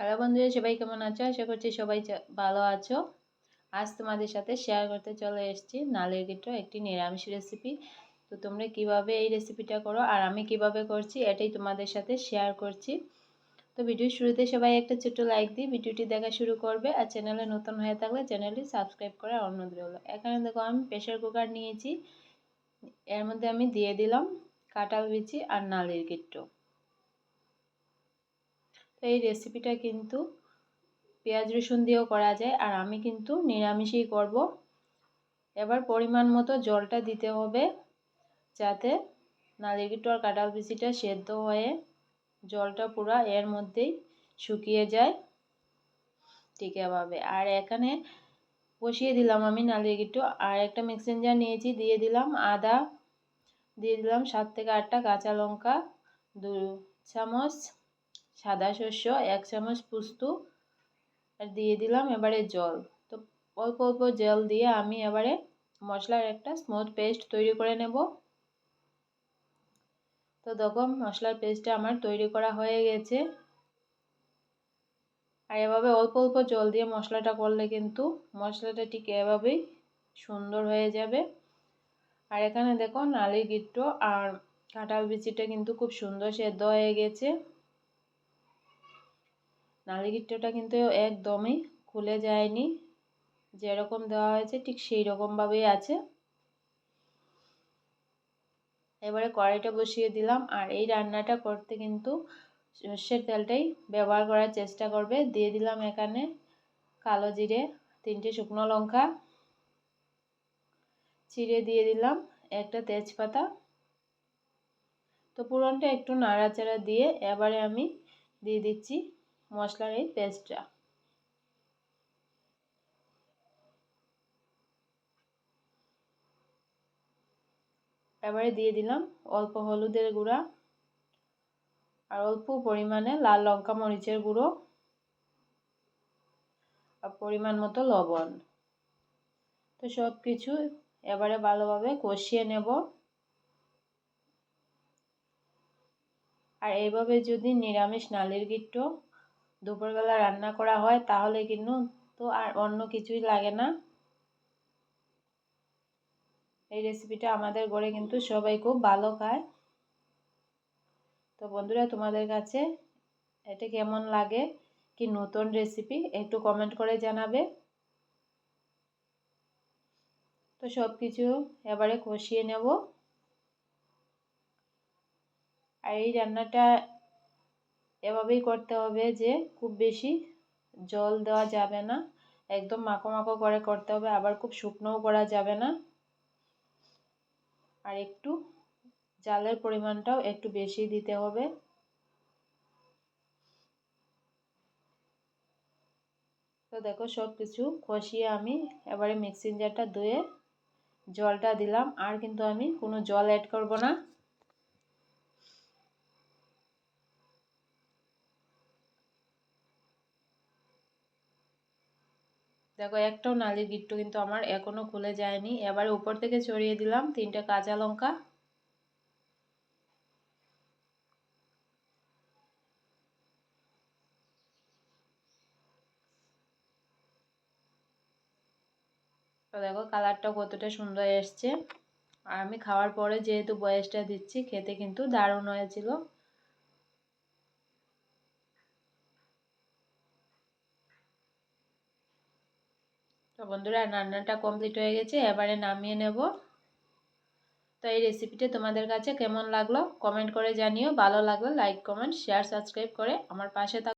Hello বন্ধুরা, সবাই কেমন আছো? আশা করছি সবাই ভালো আছো। আজ তোমাদের সাথে শেয়ার করতে চলে এসেছি নালের গিটো একটি নিরামিষ রেসিপি তো তোমরা কীভাবে এই রেসিপিটা করো আর আমি কীভাবে করছি এটাই তোমাদের সাথে শেয়ার করছি। তো ভিডিও শুরুতে সবাই একটা ছোট্ট লাইক দিই ভিডিওটি দেখা শুরু করবে আর চ্যানেলে নতুন হয়ে থাকলে চ্যানেলটি সাবস্ক্রাইব করার অনুরোধ রইল এখানে দেখো আমি প্রেশার কুকার নিয়েছি। এর মধ্যে আমি দিয়ে দিলাম কাঁঠাল বিচি আর নালের গিট্টো তো এই রেসিপিটা কিন্তু পেঁয়াজ রসুন দিয়েও করা যায়, আর আমি কিন্তু নিরামিষই করব। এবার পরিমাণ মতো জলটা দিতে হবে যাতে নালিগিটো আর কাঁঠাল বিচিটা সেদ্ধ হয়ে জলটা পুরো এর মধ্যেই শুকিয়ে যায় ঠিক এভাবে। আর এখানে বসিয়ে দিলাম আমি নালিগিটো আর একটা মিক্সিং জার নিয়েছি, দিয়ে দিলাম আদা, দিয়ে দিলাম সাত থেকে আটটা কাঁচা লঙ্কা, দু চামচ সাদা শস্য, এক চামচ পুস্ত আর দিয়ে দিলাম এবারে জল। তো অল্প অল্প জল দিয়ে আমি এবারে মশলার একটা স্মুথ পেস্ট তৈরি করে নেব। তো দেখো, মশলার পেস্টটা আমার তৈরি করা হয়ে গেছে। আর এভাবে অল্প অল্প জল দিয়ে মশলাটা করলে কিন্তু মশলাটা ঠিক এভাবেই সুন্দর হয়ে যাবে। আর এখানে দেখো নালি গিট্টো আর কাঁঠাল বিচিটা কিন্তু খুব সুন্দর সেদ্ধ হয়ে গেছে। নালিগিট্টটা কিন্তু একদমই খুলে যায়নি। যেরকম দেওয়া হয়েছে ঠিক সেই রকমভাবেই আছে। এবারে কড়াইটা বসিয়ে দিলাম আর এই রান্নাটা করতে কিন্তু সর্ষের তেলটাই ব্যবহার করার চেষ্টা করবে। দিয়ে দিলাম এখানে কালো জিরে, তিনটে শুকনো লঙ্কা, চিড়ে দিয়ে দিলাম একটা তেজপাতা। তো পুরনটা একটু নাড়াচাড়া দিয়ে এবারে আমি দিয়ে দিচ্ছি মশলার এই পেস্টটা এবারে দিয়ে দিলাম অল্প হলুদের গুঁড়া আর অল্প পরিমাণে লাল লঙ্কা মরিচের গুঁড়ো আর পরিমাণ মতো লবণ। তো সব কিছু এবারে ভালোভাবে কষিয়ে নেব। আর এইভাবে যদি নিরামিষ নালির গিট্টো দুপুরবেলা রান্না করা হয়, তাহলে কিন্তু তো আর অন্য কিছুই লাগে না। এই রেসিপিটা আমাদের ঘরে কিন্তু সবাই খুব ভালো খায়। তো বন্ধুরা, তোমাদের কাছে এটা কেমন লাগে? কি নতুন রেসিপি একটু কমেন্ট করে জানাবে। তো সব কিছু এবারে কষিয়ে নেব। আর এই রান্নাটা এভাবেই করতে হবে যে খুব বেশি জল দেওয়া যাবে না। একদম মাখো মাখো করে করতে হবে, আবার খুব শুকনোও করা যাবে না। আর একটু জালের পরিমাণটাও একটু বেশি দিতে হবে। তো দেখো সব কিছু কষিয়ে আমি এবারে মিক্সিং জারটা ধুয়ে জলটা দিলাম, আর কিন্তু আমি কোনো জল অ্যাড করব না। দেখো, একটাও নালির গিট্টু কিন্তু আমার এখনও খুলে যায়নি। এবারে উপর থেকে ছড়িয়ে দিলাম তিনটে কাঁচা লঙ্কা। তো দেখো, কালারটাও কতটা সুন্দর এসছে। আর আমি খাওয়ার পরে যেহেতু বয়সটা দিচ্ছি, খেতে কিন্তু দারুণ হয়েছিল। তো বন্ধুরা, রান্নাটা কমপ্লিট হয়ে গেছে, এবারে নামিয়ে নেব। তো এই রেসিপিটা তোমাদের কাছে কেমন লাগল? কমেন্ট করে জানিও। ভালো লাগল লাইক কমেন্ট শেয়ার সাবস্ক্রাইব করে আমার পাশে থাক